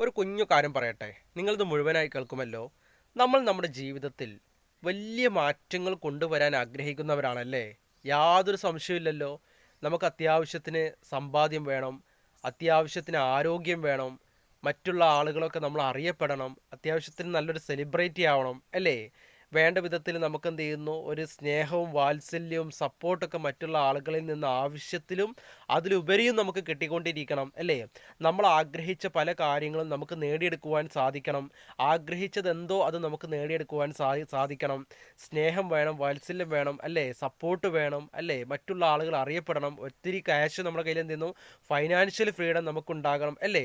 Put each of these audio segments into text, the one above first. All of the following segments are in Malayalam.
ഒരു കുഞ്ഞു കാര്യം പറയട്ടെ. നിങ്ങളിത് മുഴുവനായി കേൾക്കുമല്ലോ. നമ്മൾ നമ്മുടെ ജീവിതത്തിൽ വലിയ മാറ്റങ്ങൾ കൊണ്ടുവരാൻ ആഗ്രഹിക്കുന്നവരാണല്ലേ? യാതൊരു സംശയമില്ലല്ലോ നമുക്ക് അത്യാവശ്യത്തിന് സമ്പാദ്യം വേണം അത്യാവശ്യത്തിന് ആരോഗ്യം വേണം മറ്റുള്ള ആളുകളൊക്കെ നമ്മൾ അറിയപ്പെടണം അത്യാവശ്യത്തിന് നല്ലൊരു സെലിബ്രിറ്റി ആവണം അല്ലേ? വേണ്ട വിധത്തിൽ നമുക്ക് എന്ത് ചെയ്യുന്നു? ഒരു സ്നേഹവും വാത്സല്യവും സപ്പോർട്ടൊക്കെ മറ്റുള്ള ആളുകളിൽ നിന്ന് ആവശ്യത്തിലും അതിലുപരിയും നമുക്ക് കിട്ടിക്കൊണ്ടിരിക്കണം അല്ലേ? നമ്മൾ ആഗ്രഹിച്ച പല കാര്യങ്ങളും നമുക്ക് നേടിയെടുക്കുവാൻ സാധിക്കണം. ആഗ്രഹിച്ചത് എന്തോ അത് നമുക്ക് നേടിയെടുക്കുവാൻ സാധിക്കണം. സ്നേഹം വേണം വാത്സല്യം വേണം അല്ലേ? സപ്പോർട്ട് വേണം അല്ലേ? മറ്റുള്ള ആളുകൾ അറിയപ്പെടണം. ഒത്തിരി ക്യാഷ് നമ്മുടെ കയ്യിൽ എന്ത് ചെയ്യുന്നു? ഫൈനാൻഷ്യൽ ഫ്രീഡം നമുക്കുണ്ടാകണം അല്ലേ?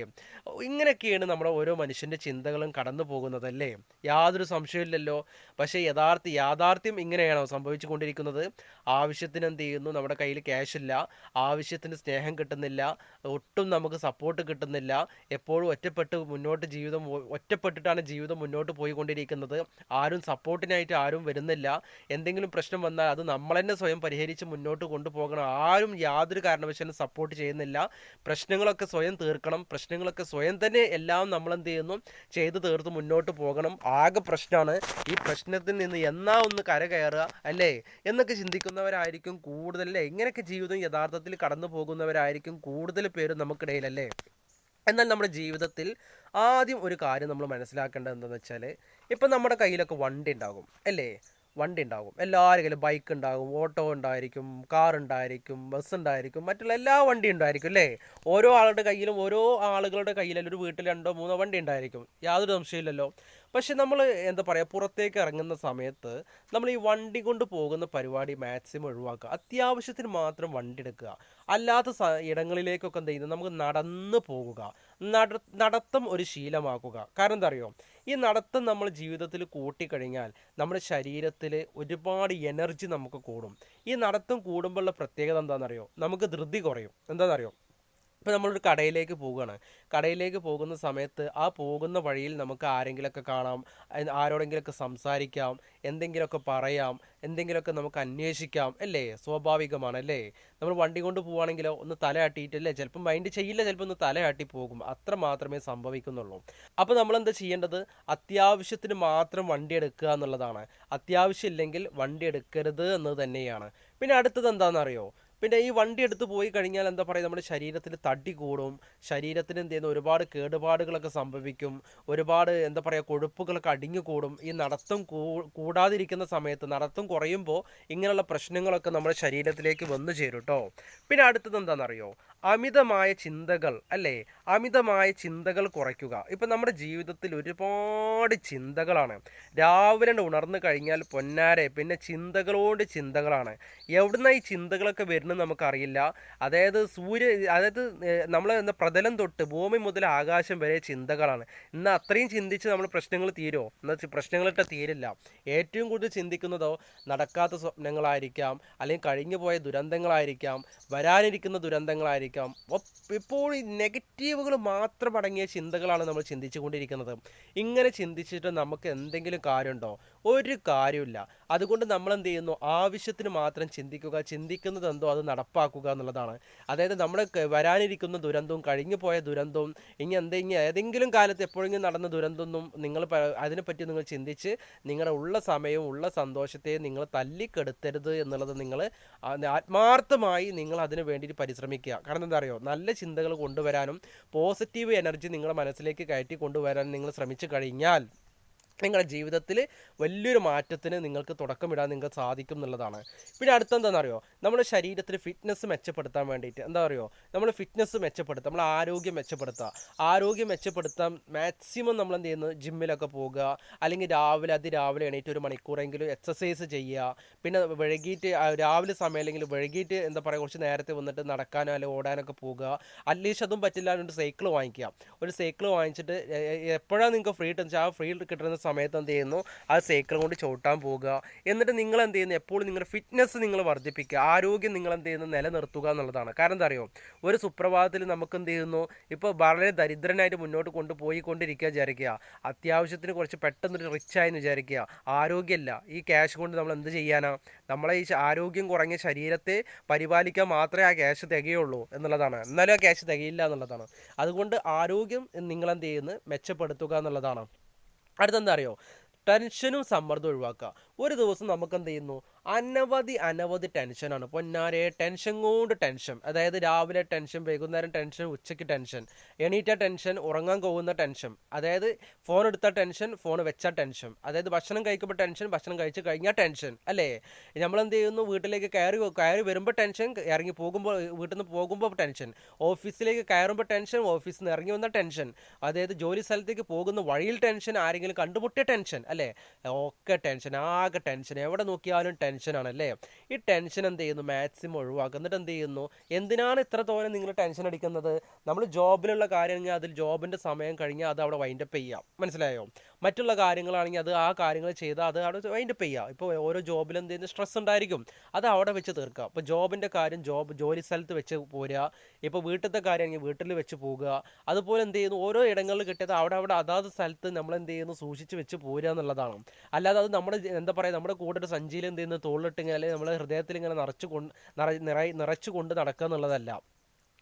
ഇങ്ങനെയൊക്കെയാണ് നമ്മുടെ ഓരോ മനുഷ്യന്റെ ചിന്തകളും കടന്നു പോകുന്നത് അല്ലേ? യാതൊരു സംശയമില്ലല്ലോ പക്ഷേ യഥാർത്ഥ യാഥാർത്ഥ്യം ഇങ്ങനെയാണോ സംഭവിച്ചു കൊണ്ടിരിക്കുന്നത് ആവശ്യത്തിന് എന്ത് ചെയ്യുന്നു? നമ്മുടെ കയ്യിൽ ക്യാഷ് ഇല്ല. ആവശ്യത്തിന് സ്നേഹം കിട്ടുന്നില്ല. ഒട്ടും നമുക്ക് സപ്പോർട്ട് കിട്ടുന്നില്ല. എപ്പോഴും ഒറ്റപ്പെട്ട് മുന്നോട്ട് ജീവിതം ഒറ്റപ്പെട്ടിട്ടാണ് ജീവിതം മുന്നോട്ട് പോയിക്കൊണ്ടിരിക്കുന്നത്. ആരും സപ്പോർട്ടിനായിട്ട് ആരും വരുന്നില്ല. എന്തെങ്കിലും പ്രശ്നം വന്നാൽ അത് നമ്മൾ തന്നെ സ്വയം പരിഹരിച്ച് മുന്നോട്ട് കൊണ്ടുപോകണം. ആരും യാതൊരു കാരണവശാലും സപ്പോർട്ട് ചെയ്യുന്നില്ല. പ്രശ്നങ്ങളൊക്കെ സ്വയം തീർക്കണം. പ്രശ്നങ്ങളൊക്കെ സ്വയം തന്നെ എല്ലാം നമ്മൾ എന്ത് ചെയ്യുന്നു? ചെയ്ത് തീർത്ത് മുന്നോട്ട് പോകണം. ആകെ പ്രശ്നമാണ് ഈ പ്രശ്നത്തിൽ നിന്ന് എന്നാ ഒന്ന് കര കരകയറുക അല്ലേ? എന്നൊക്കെ ചിന്തിക്കുന്നവരായിരിക്കും കൂടുതൽ അല്ലേ? ജീവിതം യഥാർത്ഥത്തിൽ കടന്നു പോകുന്നവരായിരിക്കും കൂടുതൽ പേരും നമുക്കിടയിൽ അല്ലേ എന്നാൽ നമ്മുടെ ജീവിതത്തിൽ ആദ്യം ഒരു കാര്യം നമ്മൾ മനസ്സിലാക്കേണ്ടത് എന്താണെന്ന് വെച്ചാൽ ഇപ്പം നമ്മുടെ കയ്യിലൊക്കെ വണ്ടി ഉണ്ടാകും അല്ലേ? വണ്ടി ഉണ്ടാകും എല്ലാവരെങ്കിലും ബൈക്ക് ഉണ്ടാകും ഓട്ടോ ഉണ്ടായിരിക്കും കാർ ഉണ്ടായിരിക്കും ബസ് ഉണ്ടായിരിക്കും മറ്റുള്ള എല്ലാ വണ്ടി ഉണ്ടായിരിക്കും അല്ലേ? ഓരോ ആളുടെ കയ്യിലും ഓരോ ആളുകളുടെ കയ്യിലും ഒരു വീട്ടിൽ രണ്ടോ മൂന്നോ വണ്ടി ഉണ്ടായിരിക്കും. യാതൊരു സംശയമില്ലല്ലോ പക്ഷെ നമ്മൾ എന്താ പറയുക പുറത്തേക്ക് ഇറങ്ങുന്ന സമയത്ത് നമ്മൾ ഈ വണ്ടി കൊണ്ട് പോകുന്ന പരിപാടി മാക്സിമം ഒഴിവാക്കുക. അത്യാവശ്യത്തിന് മാത്രം വണ്ടി എടുക്കുക. അല്ലാത്ത ഇടങ്ങളിലേക്കൊക്കെ എന്ത് ചെയ്യുന്നത് നമുക്ക് നടന്ന് പോകുക. നട നടത്തം ഒരു ശീലമാക്കുക. കാരണം എന്താ അറിയോ? ഈ നടത്തം നമ്മൾ ജീവിതത്തിൽ കൂട്ടിക്കഴിഞ്ഞാൽ നമ്മുടെ ശരീരത്തിൽ ഒരുപാട് എനർജി നമുക്ക് കൂടും. ഈ നടത്തം കൂടുമ്പോഴുള്ള പ്രത്യേകത എന്താണെന്നറിയോ? നമുക്ക് ധൃതി കുറയും. എന്താണെന്നറിയോ? ഇപ്പോൾ നമ്മളൊരു കടയിലേക്ക് പോവുകയാണ്. കടയിലേക്ക് പോകുന്ന സമയത്ത് ആ പോകുന്ന വഴിയിൽ നമുക്ക് ആരെങ്കിലുമൊക്കെ കാണാം ആരോടെങ്കിലുമൊക്കെ സംസാരിക്കാം എന്തെങ്കിലുമൊക്കെ പറയാം എന്തെങ്കിലുമൊക്കെ നമുക്ക് അന്വേഷിക്കാം അല്ലേ? സ്വാഭാവികമാണ് അല്ലേ? നമ്മൾ വണ്ടി കൊണ്ട് പോവുകയാണെങ്കിലോ ഒന്ന് തലയാട്ടിയിട്ടല്ലേ ചിലപ്പോൾ മൈൻഡ് ചെയ്യില്ല ചിലപ്പോൾ ഒന്ന് തലയാട്ടി പോകും. അത്ര മാത്രമേ സംഭവിക്കുന്നുള്ളൂ. അപ്പോൾ നമ്മൾ എന്താ ചെയ്യേണ്ടത്? അത്യാവശ്യത്തിന് മാത്രം വണ്ടി എടുക്കുക എന്നുള്ളതാണ്. അത്യാവശ്യം ഇല്ലെങ്കിൽ വണ്ടി എടുക്കരുത് എന്നത് തന്നെയാണ്. പിന്നെ അടുത്തത് എന്താണെന്നറിയോ? പിന്നെ ഈ വണ്ടി എടുത്ത് പോയി കഴിഞ്ഞാൽ എന്താ പറയുക നമ്മുടെ ശരീരത്തിൽ തടി കൂടും ശരീരത്തിന് എന്ത് ചെയ്യുന്ന ഒരുപാട് കേടുപാടുകളൊക്കെ സംഭവിക്കും ഒരുപാട് എന്താ പറയുക കൊഴുപ്പുകളൊക്കെ അടിഞ്ഞു കൂടും. ഈ നടത്തം കൂടാതിരിക്കുന്ന സമയത്ത് നടത്തം കുറയുമ്പോൾ ഇങ്ങനെയുള്ള പ്രശ്നങ്ങളൊക്കെ നമ്മുടെ ശരീരത്തിലേക്ക് വന്നു ചേരും കേട്ടോ പിന്നെ അടുത്തത് എന്താണെന്നറിയോ? അമിതമായ ചിന്തകൾ അല്ലേ? അമിതമായ ചിന്തകൾ കുറയ്ക്കുക. ഇപ്പം നമ്മുടെ ജീവിതത്തിൽ ഒരുപാട് ചിന്തകളാണ്. രാവിലെ ഉണർന്നു കഴിഞ്ഞാൽ പൊന്നാരെ പിന്നെ ചിന്തകളോട് ചിന്തകളാണ്. എവിടുന്ന ഈ ചിന്തകളൊക്കെ വരുന്നത് നമുക്കറിയില്ല. അതായത് സൂര്യ അതായത് നമ്മൾ എന്താ പ്രതലം തൊട്ട് ഭൂമി മുതൽ ആകാശം വരെ ചിന്തകളാണ്. ഇന്ന് അത്രയും ചിന്തിച്ച് നമ്മൾ പ്രശ്നങ്ങൾ തീരുമോ എന്നാൽ പ്രശ്നങ്ങളിട്ട് തീരില്ല. ഏറ്റവും കൂടുതൽ ചിന്തിക്കുന്നതോ നടക്കാത്ത സ്വപ്നങ്ങളായിരിക്കാം അല്ലെങ്കിൽ കഴിഞ്ഞു പോയ ദുരന്തങ്ങളായിരിക്കാം വരാനിരിക്കുന്ന ദുരന്തങ്ങളായിരിക്കാം. ഒപ്പ് ഇപ്പോൾ ഈ നെഗറ്റീവുകൾ മാത്രം അടങ്ങിയ ചിന്തകളാണ് നമ്മൾ ചിന്തിച്ചു കൊണ്ടിരിക്കുന്നത് ഇങ്ങനെ ചിന്തിച്ചിട്ട് നമുക്ക് എന്തെങ്കിലും കാര്യമുണ്ടോ? ഒരു കാര്യമില്ല അതുകൊണ്ട് നമ്മൾ എന്ത് ചെയ്യുന്നു ആവശ്യത്തിന് മാത്രം ചിന്തിക്കുക ചിന്തിക്കുന്നത് എന്തോ അത് നടപ്പാക്കുക എന്നുള്ളതാണ്. അതായത് നമ്മുടെ വരാനിരിക്കുന്ന ദുരന്തവും കഴിഞ്ഞു പോയ ദുരന്തവും ഇനി എന്തെങ്കിലും ഏതെങ്കിലും കാലത്ത് എപ്പോഴെങ്കിലും നടന്ന ദുരന്തമൊന്നും നിങ്ങൾ അതിനെപ്പറ്റി നിങ്ങൾ ചിന്തിച്ച് നിങ്ങളുടെ ഉള്ള സമയവും ഉള്ള സന്തോഷത്തെയും നിങ്ങൾ തല്ലിക്കെടുത്തരുത് എന്നുള്ളത് നിങ്ങൾ ആത്മാർത്ഥമായി നിങ്ങൾ അതിന് വേണ്ടിയിട്ട് പരിശ്രമിക്കുക. കാരണം എന്താ അറിയോ? നല്ല ചിന്തകൾ കൊണ്ടുവരാനും പോസിറ്റീവ് എനർജി നിങ്ങളുടെ മനസ്സിലേക്ക് കയറ്റി കൊണ്ടുവരാനും നിങ്ങൾ ശ്രമിച്ചു കഴിഞ്ഞാൽ നിങ്ങളുടെ ജീവിതത്തിൽ വലിയൊരു മാറ്റത്തിന് നിങ്ങൾക്ക് തുടക്കമിടാൻ നിങ്ങൾക്ക് സാധിക്കും എന്നുള്ളതാണ്. പിന്നെ അടുത്തെന്താണെന്നറിയോ നമ്മുടെ ശരീരത്തിൽ ഫിറ്റ്നസ് മെച്ചപ്പെടുത്താൻ വേണ്ടിയിട്ട് എന്താ പറയുക നമ്മൾ ഫിറ്റ്നസ് മെച്ചപ്പെടുത്തുക നമ്മൾ ആരോഗ്യം മെച്ചപ്പെടുത്തുക ആരോഗ്യം മെച്ചപ്പെടുത്താൻ മാക്സിമം നമ്മൾ എന്ത് ചെയ്യുന്നത് ജിമ്മിലൊക്കെ പോകുക അല്ലെങ്കിൽ രാവിലെ അതിരാവിലെ എണീറ്റ് ഒരു മണിക്കൂറെങ്കിലും എക്സസൈസ് ചെയ്യുക. പിന്നെ വൈകിട്ട് രാവിലെ സമയം അല്ലെങ്കിൽ വൈകിട്ട് എന്താ പറയുക കുറച്ച് നേരത്തെ വന്നിട്ട് നടക്കാനോ അല്ലെങ്കിൽ ഓടാനൊക്കെ പോകുക അറ്റ്ലീസ്റ്റ് അതും പറ്റില്ല ഒരു സൈക്കിൾ വാങ്ങിക്കുക. ഒരു സൈക്കിൾ വാങ്ങിച്ചിട്ട് എപ്പോഴാണ് നിങ്ങൾക്ക് ഫ്രീ കിട്ടുന്നത് ആ ഫ്രീ കിട്ടുന്ന സമയത്ത് എന്ത് ചെയ്യുന്നു ആ സൈക്കിൾ കൊണ്ട് ചവിട്ടാൻ പോകുക എന്നിട്ട് നിങ്ങൾ എന്ത് ചെയ്യുന്നു എപ്പോഴും നിങ്ങളുടെ ഫിറ്റ്നസ് നിങ്ങൾ വർദ്ധിപ്പിക്കുക. ആരോഗ്യം നിങ്ങൾ എന്ത് ചെയ്യുന്നു നിലനിർത്തുക എന്നുള്ളതാണ്. കാരണം എന്താ അറിയോ? ഒരു സുപ്രഭാതത്തിൽ നമുക്ക് എന്ത് ചെയ്യുന്നു ഇപ്പോൾ വളരെ ദരിദ്രനായിട്ട് മുന്നോട്ട് കൊണ്ടുപോയി കൊണ്ടിരിക്കുക വിചാരിക്കുക. അത്യാവശ്യത്തിന് കുറച്ച് പെട്ടെന്ന് റിച്ച് ആയെന്ന് വിചാരിക്കുക. ആരോഗ്യമല്ല ഈ ക്യാഷ് കൊണ്ട് നമ്മൾ എന്ത് ചെയ്യാനാണ് നമ്മളെ ഈ ആരോഗ്യം കുറഞ്ഞ ശരീരത്തെ പരിപാലിക്കാൻ മാത്രമേ ആ ക്യാഷ് തികയുള്ളൂ എന്നുള്ളതാണ്. എന്നാലും ആ ക്യാഷ് തികയില്ല എന്നുള്ളതാണ്. അതുകൊണ്ട് ആരോഗ്യം നിങ്ങൾ എന്ത് ചെയ്യുന്നു മെച്ചപ്പെടുത്തുക എന്നുള്ളതാണ്. അടുത്തെന്താ അറിയോ? ടെൻഷനും സമ്മർദ്ദം ഒഴിവാക്കുക. ഒരു ദിവസം നമുക്ക് എന്ത് ചെയ്യുന്നു? അനവധി അനവധി ടെൻഷനാണ് പൊന്നാരെ ടെൻഷൻ കൊണ്ട് ടെൻഷൻ അതായത് രാവിലെ ടെൻഷൻ വൈകുന്നേരം ടെൻഷൻ ഉച്ചയ്ക്ക് ടെൻഷൻ എണീറ്റ ടെൻഷൻ ഉറങ്ങാൻ പോകുന്ന ടെൻഷൻ അതായത് ഫോൺ എടുത്ത ടെൻഷൻ ഫോൺ വെച്ച ടെൻഷൻ അതായത് ഭക്ഷണം കഴിക്കുമ്പോൾ ടെൻഷൻ ഭക്ഷണം കഴിച്ച് കഴിഞ്ഞാൽ ടെൻഷൻ അല്ലേ? നമ്മൾ എന്ത് ചെയ്യുന്നു? വീട്ടിലേക്ക് കയറി കയറി വരുമ്പോൾ ടെൻഷൻ ഇറങ്ങി പോകുമ്പോൾ വീട്ടിൽ നിന്ന് പോകുമ്പോൾ ടെൻഷൻ ഓഫീസിലേക്ക് കയറുമ്പോൾ ടെൻഷൻ ഓഫീസിൽ നിന്ന് ഇറങ്ങി വന്ന ടെൻഷൻ അതായത് ജോലി സ്ഥലത്തേക്ക് പോകുന്ന വഴിയിൽ ടെൻഷൻ ആരെങ്കിലും കണ്ടുമുട്ടിയ ടെൻഷൻ അല്ലേ? ഒക്കെ ടെൻഷൻ ആകെ ടെൻഷൻ എവിടെ നോക്കിയാലും ടെൻഷനാണ് അല്ലേ ഈ ടെൻഷൻ എന്ത് ചെയ്യുന്നു? മാക്സിമം ഒഴിവാക്കുക എന്നിട്ട് എന്ത് ചെയ്യുന്നു? എന്തിനാണ് ഇത്രത്തോളം നിങ്ങൾ ടെൻഷൻ അടിക്കുന്നത്? നമ്മൾ ജോബിലുള്ള കാര്യമെങ്കിൽ അതിൽ ജോബിന്റെ സമയം കഴിഞ്ഞാൽ അത് അവിടെ വൈൻഡപ്പ് ചെയ്യാം. മനസ്സിലായോ? മറ്റുള്ള കാര്യങ്ങളാണെങ്കിൽ അത് ആ കാര്യങ്ങൾ ചെയ്താൽ അത് അവിടെ വൈൻഡപ്പ് ചെയ്യാം ഇപ്പോൾ ഓരോ ജോബിലും എന്തെങ്കിലും സ്ട്രെസ് ഉണ്ടായിരിക്കും. അത് അവിടെ വെച്ച് തീർക്കുക ഇപ്പോൾ ജോബിന്റെ കാര്യം ജോബ് ജോലി സ്ഥലത്ത് വെച്ച് പോരുക ഇപ്പോൾ വീട്ടിലത്തെ കാര്യമാണെങ്കിൽ വീട്ടിൽ വെച്ച് പോകുക അതുപോലെ എന്ത് ചെയ്യുന്നു? ഓരോ ഇടങ്ങളിൽ കിട്ടിയത് അവിടെ അവിടെ അതാത് സ്ഥലത്ത് നമ്മൾ എന്ത് ചെയ്യുന്നു? സൂക്ഷിച്ച് വെച്ച് പോരുക എന്നുള്ളതാണ്. അല്ലാതെ അത് നമ്മുടെ എന്താ പറയുക നമ്മുടെ കൂടെ ഒരു സഞ്ചിയിൽ എന്ത് ചെയ്യുന്നു? തോളിലിട്ടിങ്ങനെ അല്ലെങ്കിൽ നമ്മുടെ ഹൃദയത്തിൽ ഇങ്ങനെ നിറച്ച് കൊണ്ട് നിറ നിറച്ചു കൊണ്ട് നടക്കുക എന്നുള്ളതല്ല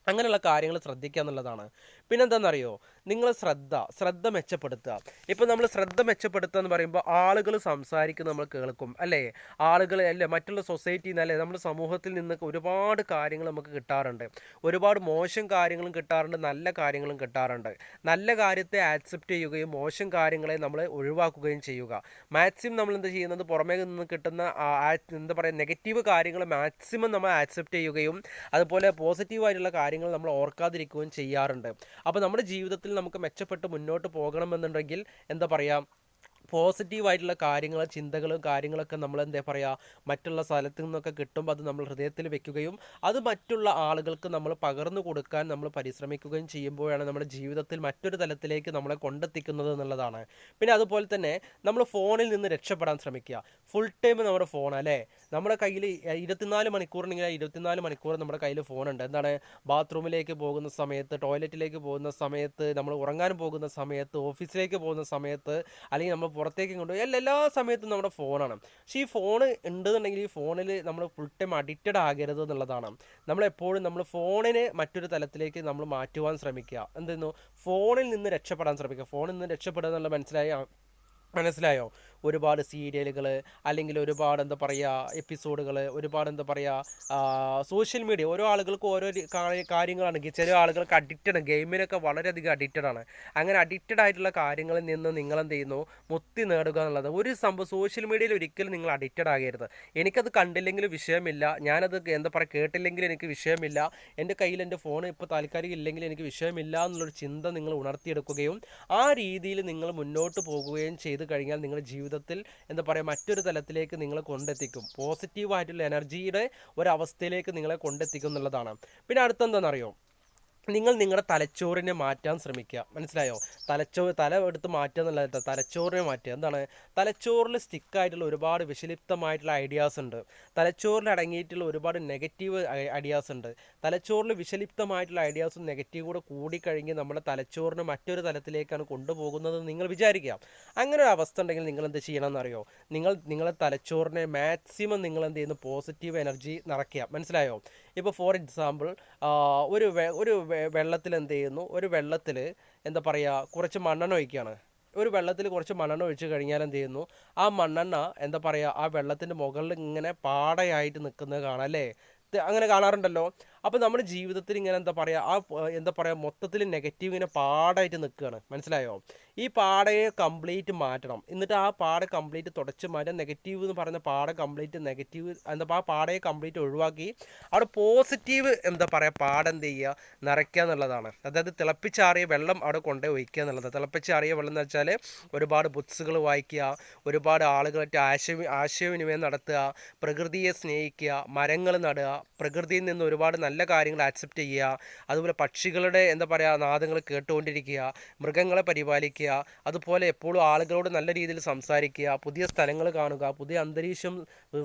അങ്ങനെയുള്ള കാര്യങ്ങൾ ശ്രദ്ധിക്കുക എന്നുള്ളതാണ് പിന്നെന്താണെന്നറിയോ നിങ്ങൾ ശ്രദ്ധ ശ്രദ്ധ മെച്ചപ്പെടുത്തുക. ഇപ്പോൾ നമ്മൾ ശ്രദ്ധ മെച്ചപ്പെടുത്തുക എന്ന് പറയുമ്പോൾ ആളുകൾ സംസാരിക്കുന്ന നമ്മൾ കേൾക്കും അല്ലേ? ആളുകൾ അല്ലേ? മറ്റുള്ള സൊസൈറ്റിയിൽ നിന്ന് അല്ലേ? നമ്മുടെ സമൂഹത്തിൽ നിന്നൊക്കെ ഒരുപാട് കാര്യങ്ങൾ നമുക്ക് കിട്ടാറുണ്ട്. ഒരുപാട് മോശം കാര്യങ്ങളും കിട്ടാറുണ്ട് നല്ല കാര്യങ്ങളും കിട്ടാറുണ്ട്. നല്ല കാര്യത്തെ ആക്സെപ്റ്റ് ചെയ്യുകയും മോശം കാര്യങ്ങളെ നമ്മൾ ഒഴിവാക്കുകയും ചെയ്യുക. മാക്സിമം നമ്മൾ എന്താ ചെയ്യുന്നത്? പുറമേ നിന്ന് കിട്ടുന്ന എന്താ പറയുക നെഗറ്റീവ് കാര്യങ്ങൾ മാക്സിമം നമ്മൾ ആക്സെപ്റ്റ് ചെയ്യുകയും അതുപോലെ പോസിറ്റീവായിട്ടുള്ള കാര്യങ്ങൾ നമ്മൾ ഓർക്കാതിരിക്കുകയും ചെയ്യാറുണ്ട്. അപ്പോൾ നമ്മുടെ ജീവിതത്തിൽ നമുക്ക് മെച്ചപ്പെട്ട് മുന്നോട്ട് പോകണമെന്നുണ്ടെങ്കിൽ എന്താ പറയുക പോസിറ്റീവായിട്ടുള്ള കാര്യങ്ങൾ ചിന്തകളും കാര്യങ്ങളൊക്കെ നമ്മൾ എന്താ പറയുക മറ്റുള്ള സ്ഥലത്തു നിന്നൊക്കെ കിട്ടുമ്പോൾ അത് നമ്മൾ ഹൃദയത്തിൽ വെക്കുകയും അത് മറ്റുള്ള ആളുകൾക്ക് നമ്മൾ പകർന്നു കൊടുക്കാൻ നമ്മൾ പരിശ്രമിക്കുകയും ചെയ്യുമ്പോഴാണ് നമ്മുടെ ജീവിതത്തിൽ മറ്റൊരു തലത്തിലേക്ക് നമ്മളെ കൊണ്ടെത്തിക്കുന്നത് എന്നുള്ളതാണ്. പിന്നെ അതുപോലെ തന്നെ നമ്മൾ ഫോണിൽ നിന്ന് രക്ഷപ്പെടാൻ ശ്രമിക്കുക. ഫുൾ ടൈം നമ്മുടെ ഫോൺ അല്ലേ? നമ്മുടെ കയ്യിൽ ഇരുപത്തിനാല് മണിക്കൂറിനെങ്കിൽ ഇരുപത്തിനാല് മണിക്കൂർ നമ്മുടെ കയ്യിൽ ഫോണുണ്ട് എന്താണ്? ബാത്റൂമിലേക്ക് പോകുന്ന സമയത്ത് ടോയ്ലറ്റിലേക്ക് പോകുന്ന സമയത്ത് നമ്മൾ ഉറങ്ങാൻ പോകുന്ന സമയത്ത് ഓഫീസിലേക്ക് പോകുന്ന സമയത്ത് അല്ലെങ്കിൽ നമ്മൾ പുറത്തേക്ക് കൊണ്ടുപോയി. എല്ലാ എല്ലാ സമയത്തും നമ്മുടെ ഫോണാണ്. പക്ഷേ ഈ ഫോൺ ഉണ്ടെന്നുണ്ടെങ്കിൽ ഈ ഫോണിൽ നമ്മൾ ഫുൾ ടൈം അഡിക്റ്റഡ് ആകരുത് എന്നുള്ളതാണ്. നമ്മളെപ്പോഴും നമ്മൾ ഫോണിനെ മറ്റൊരു തലത്തിലേക്ക് നമ്മൾ മാറ്റുവാൻ ശ്രമിക്കുക. എന്തെന്നു? ഫോണിൽ നിന്ന് രക്ഷപ്പെടാൻ ശ്രമിക്കുക. ഫോണിൽ നിന്ന് രക്ഷപ്പെടുക എന്നുള്ള മനസ്സിലായ മനസ്സിലായോ? ഒരുപാട് സീരിയലുകൾ അല്ലെങ്കിൽ ഒരുപാട് എന്താ പറയുക എപ്പിസോഡുകൾ ഒരുപാട് എന്താ പറയുക സോഷ്യൽ മീഡിയ ഓരോ ആളുകൾക്ക് ഓരോ കാര്യങ്ങളാണെങ്കിൽ കാര്യങ്ങളാണ്. ചില ആളുകൾക്ക് അഡിക്റ്റഡ് ഗെയിമിനൊക്കെ വളരെയധികം അഡിക്റ്റഡ് ആണ്. അങ്ങനെ അഡിക്റ്റഡ് ആയിട്ടുള്ള കാര്യങ്ങളിൽ നിന്ന് നിങ്ങൾ എന്ത് ചെയ്യുന്നു? മുത്തി നേടുക എന്നുള്ളത്. ഒരു സംഭവം സോഷ്യൽ മീഡിയയിൽ ഒരിക്കലും നിങ്ങൾ അഡിക്റ്റഡ് ആകരുത്. എനിക്കത് കണ്ടില്ലെങ്കിലും വിഷയമില്ല. ഞാനത് എന്താ പറയുക കേട്ടില്ലെങ്കിലും എനിക്ക് വിഷയമില്ല. എന്റെ കയ്യിൽ എന്റെ ഫോൺ ഇപ്പോൾ താൽക്കാലികം ഇല്ലെങ്കിൽ എനിക്ക് വിഷയമില്ല എന്നുള്ളൊരു ചിന്ത നിങ്ങൾ ഉണർത്തിയെടുക്കുകയും ആ രീതിയിൽ നിങ്ങൾ മുന്നോട്ട് പോകുകയും ചെയ്തു കഴിഞ്ഞാൽ നിങ്ങളുടെ ജീവിതത്തിൽ എന്താ പറയുക മറ്റൊരു തലത്തിലേക്ക് നിങ്ങളെ കൊണ്ടെത്തിക്കും. പോസിറ്റീവായിട്ടുള്ള എനർജിയുടെ ഒരവസ്ഥയിലേക്ക് നിങ്ങളെ കൊണ്ടെത്തിക്കും എന്നുള്ളതാണ്. പിന്നെ അടുത്തെന്താണെന്നറിയോ നിങ്ങൾ നിങ്ങളുടെ തലച്ചോറിനെ മാറ്റാൻ ശ്രമിക്കുക. മനസ്സിലായോ? തലച്ചോറ് തല എടുത്ത് മാറ്റുക എന്നുള്ളത് തലച്ചോറിനെ മാറ്റുക. എന്താണ്? തലച്ചോറിൽ സ്റ്റിക്കായിട്ടുള്ള ഒരുപാട് വിഷലിപ്തമായിട്ടുള്ള ഐഡിയാസ് ഉണ്ട്. തലച്ചോറിൽ അടങ്ങിയിട്ടുള്ള ഒരുപാട് നെഗറ്റീവ് ഐഡിയാസ് ഉണ്ട്. തലച്ചോറിൽ വിഷലിപ്തമായിട്ടുള്ള ഐഡിയാസും നെഗറ്റീവ് കൂടെ കൂടിക്കഴിഞ്ഞ് നമ്മുടെ തലച്ചോറിന് മറ്റൊരു തലത്തിലേക്കാണ് കൊണ്ടുപോകുന്നത് നിങ്ങൾ വിചാരിക്കുക. അങ്ങനെ ഒരു അവസ്ഥ ഉണ്ടെങ്കിൽ നിങ്ങൾ എന്ത് ചെയ്യണം അറിയോ നിങ്ങൾ നിങ്ങളെ തലച്ചോറിനെ മാക്സിമം നിങ്ങൾ എന്ത് ചെയ്യുന്നു? പോസിറ്റീവ് എനർജി നിറയ്ക്കുക. മനസ്സിലായോ? ഇപ്പോൾ ഫോർ എക്സാമ്പിൾ ഒരു ഒരു വെള്ളത്തിൽ എന്ത് ചെയ്യുന്നു? ഒരു വെള്ളത്തിൽ എന്താ പറയുക കുറച്ച് മണ്ണെണ്ണ ഒഴിക്കുകയാണ്. ഒരു വെള്ളത്തിൽ കുറച്ച് മണ്ണെണ്ണ ഒഴിച്ച് കഴിഞ്ഞാൽ എന്ത് ചെയ്യുന്നു? ആ മണ്ണെണ്ണ എന്താ പറയുക ആ വെള്ളത്തിന്റെ മുകളിൽ ഇങ്ങനെ പാടയായിട്ട് നിൽക്കുന്നത് കാണാം അല്ലേ? അങ്ങനെ കാണാറുണ്ടല്ലോ? അപ്പോൾ നമ്മുടെ ജീവിതത്തിൽ ഇങ്ങനെ എന്താ പറയുക ആ എന്താ പറയുക മൊത്തത്തിൽ നെഗറ്റീവ് ഇങ്ങനെ പാടായിട്ട് നിൽക്കുകയാണ്. മനസ്സിലായോ? ഈ പാടയെ കംപ്ലീറ്റ് മാറ്റണം. എന്നിട്ട് ആ പാട കംപ്ലീറ്റ് തുടച്ച് മാറ്റാൻ നെഗറ്റീവ് എന്ന് പറയുന്ന പാട കംപ്ലീറ്റ് നെഗറ്റീവ് എന്താ ആ പാടയെ കംപ്ലീറ്റ് ഒഴിവാക്കി അവിടെ പോസിറ്റീവ് എന്താ പറയുക പാട എന്ത് ചെയ്യുക? നിറയ്ക്കുക എന്നുള്ളതാണ്. അതായത് തിളപ്പിച്ചാറിയ വെള്ളം അവിടെ കൊണ്ടുപോയി ഒഴിക്കുക എന്നുള്ളത്. തിളപ്പിച്ചാറിയ വെള്ളം എന്ന് വെച്ചാൽ ഒരുപാട് ബുക്സുകൾ വായിക്കുക ഒരുപാട് ആളുകളായിട്ട് ആശയ ആശയവിനിമയം നടത്തുക പ്രകൃതിയെ സ്നേഹിക്കുക മരങ്ങൾ നടുക പ്രകൃതിയിൽ നിന്ന് ഒരുപാട് നല്ല നല്ല കാര്യങ്ങൾ ആക്സെപ്റ്റ് ചെയ്യുക. അതുപോലെ പക്ഷികളുടെ എന്താ പറയുക നാദങ്ങൾ കേട്ടുകൊണ്ടിരിക്കുക മൃഗങ്ങളെ പരിപാലിക്കുക അതുപോലെ എപ്പോഴും ആളുകളോട് നല്ല രീതിയിൽ സംസാരിക്കുക പുതിയ സ്ഥലങ്ങൾ കാണുക പുതിയ അന്തരീക്ഷം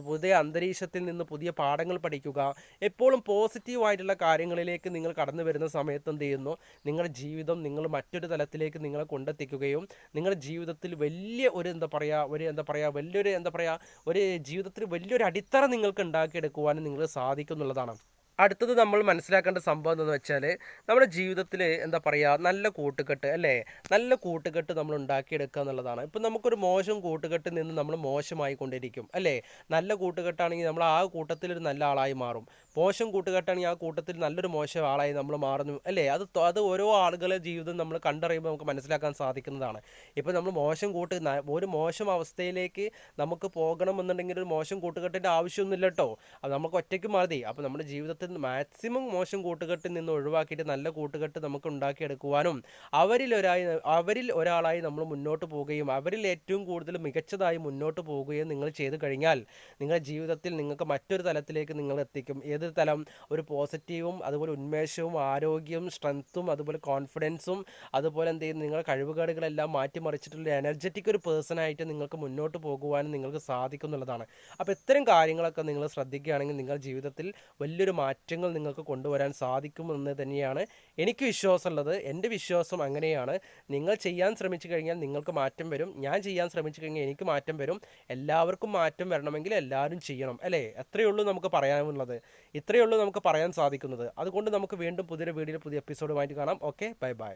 പുതിയ അന്തരീക്ഷത്തിൽ നിന്ന് പുതിയ പാഠങ്ങൾ പഠിക്കുക. എപ്പോഴും പോസിറ്റീവായിട്ടുള്ള കാര്യങ്ങളിലേക്ക് നിങ്ങൾ കടന്നു വരുന്ന സമയത്ത് എന്ത് ചെയ്യുന്നു? നിങ്ങളുടെ ജീവിതം നിങ്ങൾ മറ്റൊരു തലത്തിലേക്ക് നിങ്ങളെ കൊണ്ടെത്തിക്കുകയും നിങ്ങളുടെ ജീവിതത്തിൽ വലിയ ഒരു എന്താ പറയുക ഒരു എന്താ പറയുക വലിയൊരു എന്താ പറയുക ഒരു ജീവിതത്തിൽ വലിയൊരു അടിത്തറ നിങ്ങൾക്ക് ഉണ്ടാക്കിയെടുക്കുവാനും നിങ്ങൾക്ക് സാധിക്കും എന്നുള്ളതാണ്. അടുത്തത് നമ്മൾ മനസ്സിലാക്കേണ്ട സംഭവം എന്താണെന്ന് വെച്ചാൽ നമ്മുടെ ജീവിതത്തിൽ എന്താ പറയുക നല്ല കൂട്ടുകെട്ട് അല്ലേ? നല്ല കൂട്ടുകെട്ട് നമ്മൾ ഉണ്ടാക്കിയെടുക്കുക എന്നുള്ളതാണ്. ഇപ്പം നമുക്കൊരു മോശം കൂട്ടുകെട്ടിൽ നിന്ന് നമ്മൾ മോശമായി കൊണ്ടിരിക്കും അല്ലേ? നല്ല കൂട്ടുകെട്ടാണെങ്കിൽ നമ്മൾ ആ കൂട്ടത്തിൽ ഒരു നല്ല ആളായി മാറും. മോശം കൂട്ടുകെട്ടാണെങ്കിൽ ആ കൂട്ടത്തിൽ നല്ലൊരു മോശം ആളായി നമ്മൾ മാറുന്നു അല്ലേ? അത് അത് ഓരോ ആളുകളെ ജീവിതം നമ്മൾ കണ്ടറിയുമ്പോൾ നമുക്ക് മനസ്സിലാക്കാൻ സാധിക്കുന്നതാണ്. ഇപ്പം നമ്മൾ മോശം കൂട്ട് ഒരു മോശം അവസ്ഥയിലേക്ക് നമുക്ക് പോകണമെന്നുണ്ടെങ്കിൽ ഒരു മോശം കൂട്ടുകെട്ടിന്റെ ആവശ്യമൊന്നുമില്ല കേട്ടോ. അത് നമുക്ക് ഒറ്റയ്ക്ക് മതി. അപ്പോൾ നമ്മുടെ ജീവിതത്തിൽ മാക്സിമം മോശം കൂട്ടുകെട്ടിൽ നിന്ന് ഒഴിവാക്കിയിട്ട് നല്ല കൂട്ടുകെട്ട് നമുക്ക് ഉണ്ടാക്കിയെടുക്കുവാനും അവരിൽ ഒരായി അവരിൽ ഒരാളായി നമ്മൾ മുന്നോട്ട് പോവുകയും അവരിൽ ഏറ്റവും കൂടുതൽ മികച്ചതായി മുന്നോട്ട് പോവുകയും നിങ്ങൾ ചെയ്തു കഴിഞ്ഞാൽ നിങ്ങളുടെ ജീവിതത്തിൽ നിങ്ങൾക്ക് മറ്റൊരു തലത്തിലേക്ക് നിങ്ങൾ എത്തിക്കും. ഏത് തലം? ഒരു പോസിറ്റീവും അതുപോലെ ഉന്മേഷവും ആരോഗ്യവും സ്ട്രെങ്ത്തും അതുപോലെ കോൺഫിഡൻസും അതുപോലെ എന്ത് ചെയ്യുന്നു? നിങ്ങളുടെ കഴിവുകേടുകളെല്ലാം മാറ്റിമറിച്ചിട്ടുള്ള എനർജറ്റിക് ഒരു പേഴ്സണായിട്ട് നിങ്ങൾക്ക് മുന്നോട്ട് പോകുവാനും നിങ്ങൾക്ക് സാധിക്കും എന്നുള്ളതാണ് അപ്പോൾ ഇത്തരം കാര്യങ്ങളൊക്കെ നിങ്ങൾ ശ്രദ്ധിക്കുകയാണെങ്കിൽ നിങ്ങളുടെ ജീവിതത്തിൽ വലിയൊരു മാറ്റങ്ങൾ നിങ്ങൾക്ക് കൊണ്ടുവരാൻ സാധിക്കുമെന്ന് തന്നെയാണ് എനിക്ക് വിശ്വാസമുള്ളത്. എന്റെ വിശ്വാസം അങ്ങനെയാണ്. നിങ്ങൾ ചെയ്യാൻ ശ്രമിച്ചു കഴിഞ്ഞാൽ നിങ്ങൾക്ക് മാറ്റം വരും. ഞാൻ ചെയ്യാൻ ശ്രമിച്ചു കഴിഞ്ഞാൽ എനിക്ക് മാറ്റം വരും. എല്ലാവർക്കും മാറ്റം വരണമെങ്കിൽ എല്ലാവരും ചെയ്യണം അല്ലേ? എത്രയേ ഉള്ളൂ നമുക്ക് പറയാനുള്ളത്. ഇത്രയേ ഉള്ളൂ നമുക്ക് പറയാൻ സാധിക്കുന്നത്. അതുകൊണ്ട് നമുക്ക് വീണ്ടും പുതിയൊരു വീഡിയോയിൽ പുതിയ എപ്പിസോഡുമായിട്ട് കാണാം. Okay bye bye